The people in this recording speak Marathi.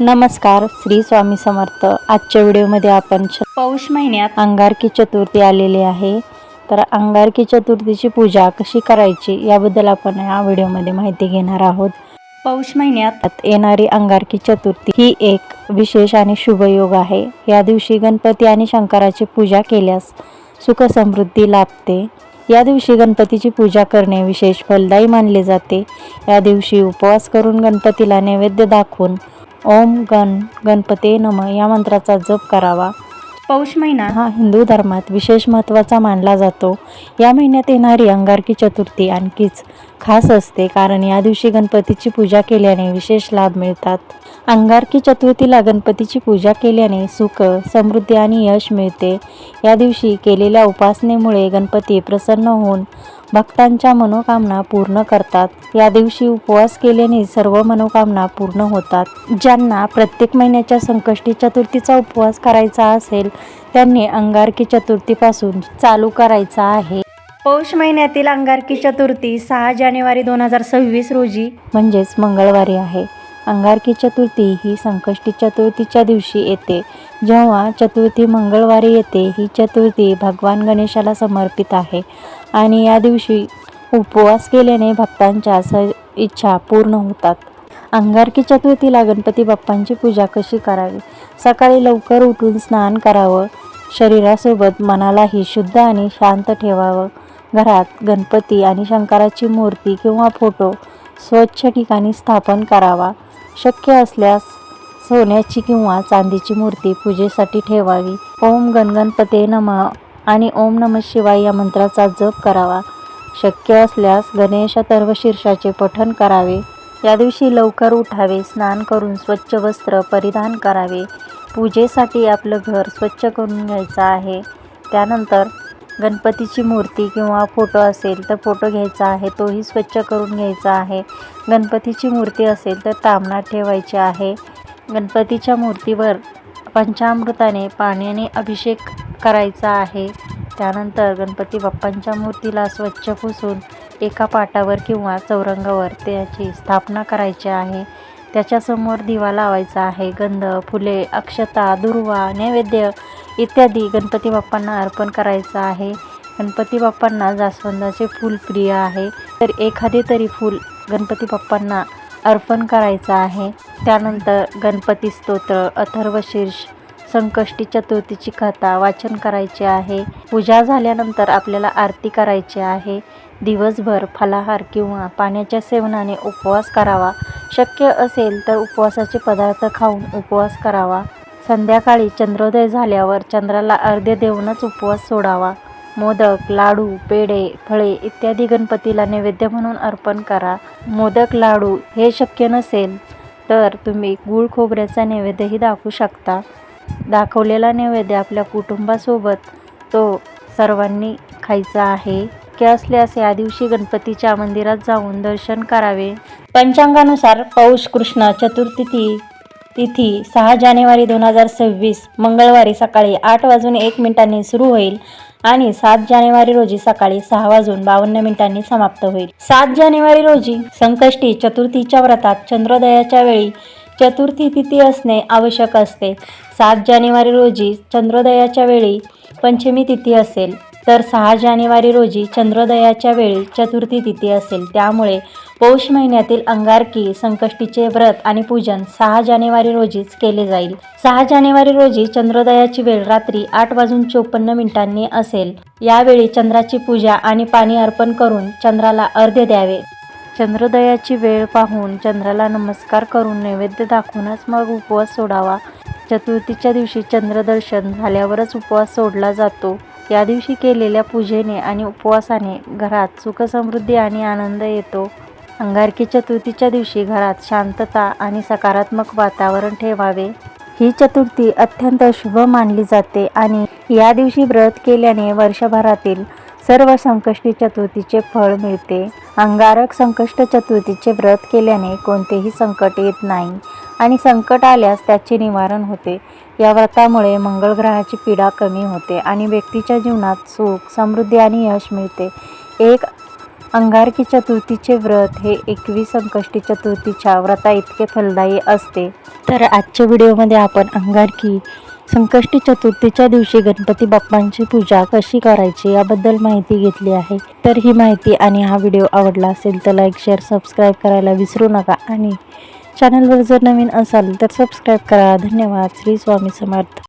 नमस्कार श्री स्वामी समर्थ. आजच्या व्हिडिओमध्ये आपण पौष महिन्यात अंगारकी चतुर्थी आलेली आहे. तर अंगारकी चतुर्थीची पूजा कशी करायची याबद्दल आपण या व्हिडिओमध्ये माहिती घेणार आहोत. पौष महिन्यात येणारी अंगारकी चतुर्थी ही एक विशेष आणि शुभ योग आहे. या दिवशी गणपती आणि शंकराची पूजा केल्यास सुख समृद्धी लाभते. या दिवशी गणपतीची पूजा करणे विशेष फलदायी मानले जाते. या दिवशी उपवास करून गणपतीला नैवेद्य दाखवून ओम गण गणपते नम या मंत्राचा जप करावा. पौष महिना. हा हिंदू धर्मात विशेष महत्त्वाचा मानला जातो. या महिन्यात येणारी अंगारकी चतुर्थी आणखीच खास असते कारण या दिवशी गणपतीची पूजा केल्याने विशेष लाभ मिळतात. अंगारकी चतुर्थीला गणपतीची पूजा केल्याने सुख समृद्धी आणि यश मिळते. या दिवशी केलेल्या उपासनेमुळे गणपती प्रसन्न होऊन भक्तांच्या मनोकामना पूर्ण करतात. या दिवशी उपवास केल्याने सर्व मनोकामना पूर्ण होतात. ज्यांना प्रत्येक महिन्याच्या संकष्टी चतुर्थीचा उपवास करायचा असेल त्यांनी अंगारकी चतुर्थीपासून चालू करायचा आहे. पौष महिन्यातील अंगारकी चतुर्थी सहा जानेवारी दोन हजार सव्वीस रोजी म्हणजेच मंगळवारी आहे. अंगारकी चतुर्थी ही संकष्टी चतुर्थीच्या दिवशी येते. जेव्हा चतुर्थी मंगळवारी येते ही चतुर्थी भगवान गणेशाला समर्पित आहे. आणि या दिवशी उपवास केल्याने भक्तांच्या स इच्छा पूर्ण होतात. अंगारकी चतुर्थीला गणपती बाप्पांची पूजा कशी करावी? सकाळी लवकर उठून स्नान करावं. शरीरासोबत मनालाही शुद्ध आणि शांत ठेवावं. घरात गणपती आणि शंकराची मूर्ती किंवा फोटो स्वच्छ ठिकाणी स्थापन करावा. शक्य असल्यास सोन्याची किंवा चांदीची मूर्ती पूजेसाठी ठेवावी. ओम गणगणपते नम आणि ओम नम शिवाय या मंत्राचा जप करावा. शक्य असल्यास गणेश तर्वशीर्षाचे पठण करावे. या दिवशी लवकर उठावे स्नान करून स्वच्छ वस्त्र परिधान करावे. पूजेसाठी आपलं घर स्वच्छ करून घ्यायचं आहे. त्यानंतर गणपतीची मूर्ती किंवा फोटो असेल तर फोटो घ्यायचा आहे तोही स्वच्छ करून घ्यायचा आहे. गणपतीची मूर्ती असेल तर तामणात ठेवायची आहे. गणपतीच्या मूर्तीवर पंचामृताने पाण्याने अभिषेक करायचा आहे. त्यानंतर गणपती बाप्पांच्या मूर्तीला स्वच्छ पुसून एका पाटावर किंवा चौरंगावर त्याची स्थापना करायची आहे. त्याच्यासमोर दिवा लावायचा आहे. गंध फुले अक्षता दुर्वा नैवेद्य इत्यादी गणपती बाप्पांना अर्पण करायचं आहे. गणपती बाप्पांना जास्वंदाचे फूल प्रिय आहे. तर एखादे तरी फूल गणपती बाप्पांना अर्पण करायचं आहे. त्यानंतर गणपती स्तोत्र अथर्वशीर्ष संकष्टी चतुर्थीची कथा वाचन करायचे आहे. पूजा झाल्यानंतर आपल्याला आरती करायची आहे. दिवसभर फलाहार किंवा पाण्याच्या सेवनाने उपवास करावा. शक्य असेल तर उपवासाचे पदार्थ खाऊन उपवास करावा. संध्याकाळी चंद्रोदय झाल्यावर चंद्राला अर्ध्य देऊनच उपवास सोडावा. मोदक लाडू पेढे फळे इत्यादी गणपतीला नैवेद्य म्हणून अर्पण करा. मोदक लाडू हे शक्य नसेल तर तुम्ही गूळ खोबऱ्याचा नैवेद्यही दाखवू शकता. दाखवलेला नैवेद्य आपल्या कुटुंबासोबत तो सर्वांनी खायचा आहे. शक्य असल्यास या दिवशी गणपतीच्या मंदिरात जाऊन दर्शन करावे. पंचांगानुसार पौष कृष्ण चतुर्थी तिथी सहा जानेवारी दोन हजार सव्वीस मंगळवारी सकाळी आठ वाजून एक मिनिटांनी सुरू होईल आणि सात जानेवारी रोजी सकाळी सहा वाजून बावन्न मिनिटांनी समाप्त होईल. सात जानेवारी रोजी संकष्टी चतुर्थीच्या व्रतात चंद्रोदयाच्या वेळी चतुर्थी तिथी असणे आवश्यक असते. सात जानेवारी रोजी चंद्रोदयाच्या वेळी पंचमी तिथी असेल. तर सहा जानेवारी रोजी चंद्रोदयाच्या वेळी चतुर्थी तिथी असेल. त्यामुळे पौष महिन्यातील अंगारकी संकष्टीचे व्रत आणि पूजन सहा जानेवारी रोजीच केले जाईल. सहा जानेवारी रोजी चंद्रोदयाची वेळ रात्री आठ वाजून चोपन्न मिनिटांनी असेल. यावेळी चंद्राची पूजा आणि पाणी अर्पण करून चंद्राला अर्ध्य द्यावे. चंद्रोदयाची वेळ पाहून चंद्राला नमस्कार करून नैवेद्य दाखवूनच मग उपवास सोडावा. चतुर्थीच्या दिवशी चंद्रदर्शन झाल्यावरच उपवास सोडला जातो. या दिवशी केलेल्या पूजेने आणि उपवासाने घरात सुखसमृद्धी आणि आनंद येतो. अंगारकी चतुर्थीच्या दिवशी घरात शांतता आणि सकारात्मक वातावरण ठेवावे. ही चतुर्थी अत्यंत शुभ मानली जाते आणि या दिवशी व्रत केल्याने वर्षभरातील सर्व संकष्टी चतुर्थीचे फळ मिळते. अंगारक संकष्ट चतुर्थीचे व्रत केल्याने कोणतेही संकट येत नाही. आणि संकट आल्यास त्याचे निवारण होते. या व्रतामुळे मंगळ ग्रहाची पीडा कमी होते आणि व्यक्तीच्या जीवनात सुख समृद्धी आणि यश मिळते. एक अंगारकी चतुर्थीचे व्रत हे एकवीस संकष्टी चतुर्थीच्या व्रता इतके फलदायी असते. तर आजच्या व्हिडिओमध्ये आपण अंगारकी संकष्टी चतुर्थीच्या दिवशी गणपती बाप्पांची पूजा कशी करायची याबद्दल माहिती घेतली आहे. तर ही माहिती आणि हा व्हिडिओ आवडला असेल तर लाईक शेअर सबस्क्राईब करायला विसरू नका आणि चॅनलवर जर नवीन असाल तर सबस्क्राईब करा. धन्यवाद. श्री स्वामी समर्थ.